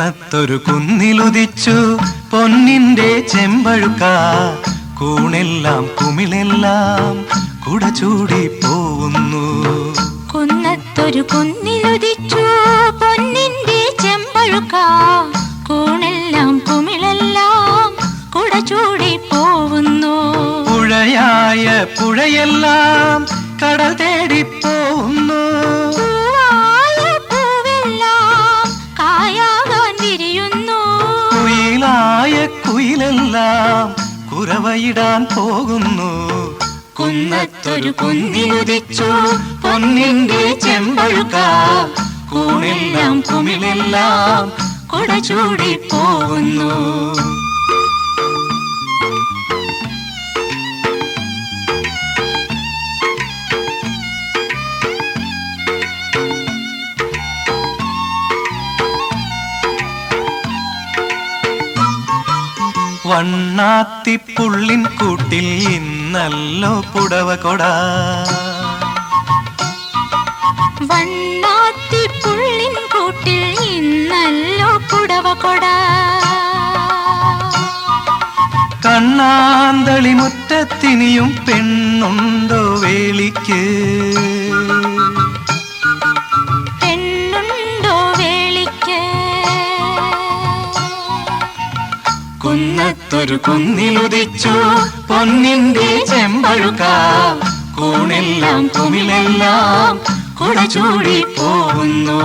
കുന്നത്തൊരു കുന്നിലുദിച്ചു. പൊന്നിന്റെ ചെമ്പഴുക്ക കൂണെല്ലാം കുമിളെല്ലാം കുട ചൂടി പോവുന്നു. കുന്നത്തൊരു കുന്നിലുദിച്ചു. പൊന്നിന്റെ ചെമ്പഴുക്ക കൂണെല്ലാം കുമിളെല്ലാം കുട ചൂടി പോവുന്നു. പുഴയായ പുഴയെല്ലാം കുരവയിടാൻ പോകുന്നു. കുന്നത്തൊരു കുന്നിലുദിച്ചു പൊന്നിന്റെ ചെമ്പഴുക്ക. കൂണെല്ലാം കുമിളെല്ലാം കുട പോകുന്നു. വണ്ണാത്തിപ്പുള്ളിൻ കൂട്ടിൽ ഇന്നല്ലോ പുടവ കൊട. വണ്ണാത്തി പുള്ളിൻ കൂട്ടിൽ ഇന്നല്ലോ പുടവ കൊട. കണ്ണാന്തളി മുറ്റത്തിനിയും പെണ്ണുണ്ടോ വേളിക്ക്? കുന്നത്തൊരു കുന്നിലുദിച്ചു പൊന്നിന്റെ ചെമ്പഴുക കൂണെല്ലാം കുമിലെല്ലാം കുട ചൂടി പോകുന്നു